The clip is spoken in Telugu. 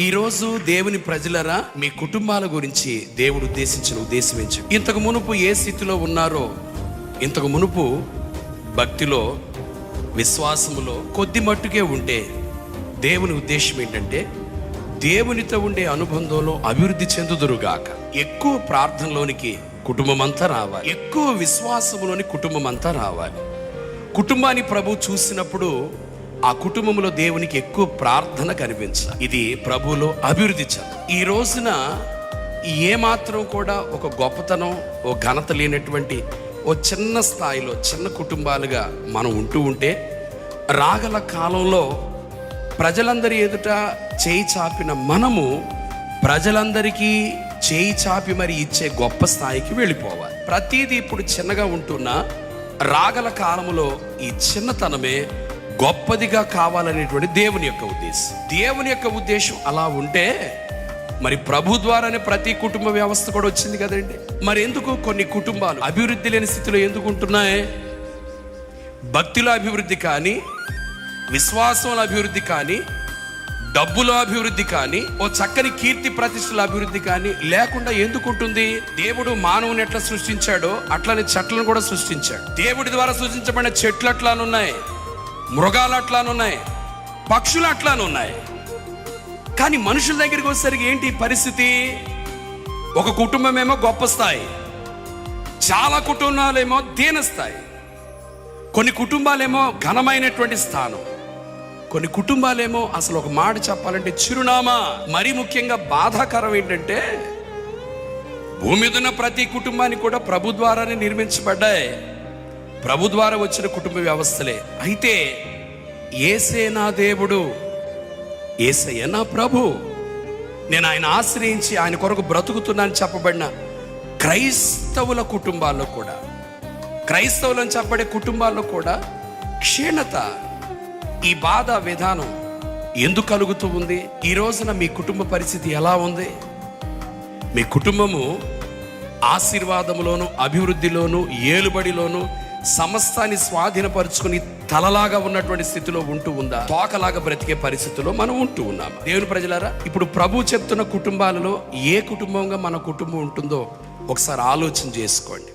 ఈరోజు దేవుని ప్రజలరా మీ కుటుంబాల గురించి దేవుడు ఉద్దేశించిన ఉద్దేశం ఏంటి ఇంతకు మునుపు ఏ స్థితిలో ఉన్నారో ఇంతకు మునుపు భక్తిలో విశ్వాసములో కొద్ది మట్టుకే ఉంటే దేవుని ఉద్దేశం ఏంటంటే దేవునితో ఉండే అనుబంధంలో అభివృద్ధి చెందుదురుగాక. ఎక్కువ ప్రార్థనలోనికి కుటుంబం అంతా రావాలి. ఎక్కువ విశ్వాసములోని కుటుంబం అంతా రావాలి. కుటుంబాన్ని ప్రభు చూసినప్పుడు ఆ కుటుంబంలో దేవునికి ఎక్కువ ప్రార్థన కనిపించాలి ఇది ప్రభువులో అభివృద్ధి చెంద. ఈ రోజున ఏ మాత్రం కూడా ఒక గొప్పతనం ఓ ఘనత లేనటువంటి ఓ చిన్న స్థాయిలో చిన్న కుటుంబాలుగా మనం ఉంటూ ఉంటే రాగల కాలంలో ప్రజలందరి ఎదుట చేయి చాపిన మనము ప్రజలందరికీ చేయి చాపి మరి ఇచ్చే గొప్ప స్థాయికి వెళ్ళిపోవాలి. ప్రతిదీ ఇప్పుడు చిన్నగా ఉంటున్న రాగల కాలంలో ఈ చిన్నతనమే గొప్పదిగా కావాలనేటువంటి దేవుని యొక్క ఉద్దేశం. దేవుని యొక్క ఉద్దేశం అలా ఉంటే మరి ప్రభు ద్వారానే ప్రతి కుటుంబ వ్యవస్థ కూడా వచ్చింది కదండి. మరి ఎందుకు కొన్ని కుటుంబాలు అభివృద్ధి లేని స్థితిలో ఎందుకు ఉంటున్నాయి? భక్తిలో అభివృద్ధి కానీ విశ్వాసంలో అభివృద్ధి కానీ డబ్బులో అభివృద్ధి కానీ ఓ చక్కని కీర్తి ప్రతిష్టల అభివృద్ధి కానీ లేకుండా ఎందుకు ఉంటుంది? దేవుడు మానవుని ఎట్లా సృష్టించాడో అట్లనే చెట్లను కూడా సృష్టించాడు. దేవుడి ద్వారా సృష్టించబడిన చెట్లు అట్లానున్నాయి మృగాలు అట్లానున్నాయి పక్షులు అట్లానున్నాయి కానీ మనుషుల దగ్గరికి వచ్చేసరికి ఏంటి పరిస్థితి? ఒక కుటుంబమేమో గొప్ప స్థాయి చాలా కుటుంబాలేమో దీన స్థాయి కొన్ని కుటుంబాలేమో ఘనమైనటువంటి స్థానం కొన్ని కుటుంబాలేమో అసలు ఒక మాట చెప్పాలంటే చిరునామా. మరీ ముఖ్యంగా బాధాకరం ఏంటంటే భూమి మీద ఉన్న ప్రతి కుటుంబానికి కూడా ప్రభు ద్వారానే నిర్మించబడ్డాయి. ప్రభు ద్వారా వచ్చిన కుటుంబ వ్యవస్థలే. అయితే ఏసే నా దేవుడు ఏసయ్య నా ప్రభు. నేను ఆయన ఆశ్రయించి ఆయన కొరకు బ్రతుకుతున్నాను చెప్పబడిన క్రైస్తవుల కుటుంబాల్లో కూడా క్రైస్తవులను చెప్పబడే కుటుంబాల్లో కూడా క్షీణత ఈ బాధ విధానం ఎందుకు కలుగుతూ ఉంది? ఈ రోజున మీ కుటుంబ పరిస్థితి ఎలా ఉంది? మీ కుటుంబము ఆశీర్వాదములోను అభివృద్ధిలోను ఏలుబడిలోను సమస్తాన్ని స్వాధీనపరుచుకుని తలలాగా ఉన్నటువంటి స్థితిలో ఉంటూ ఉందా? తోకలాగా బ్రతికే పరిస్థితిలో మనం ఉంటూ ఉన్నాం దేవుని ప్రజలారా ఇప్పుడు ప్రభు చెప్తున్న కుటుంబాలలో ఏ కుటుంబంగా మన కుటుంబం ఉంటుందో ఒకసారి ఆలోచన చేసుకోండి.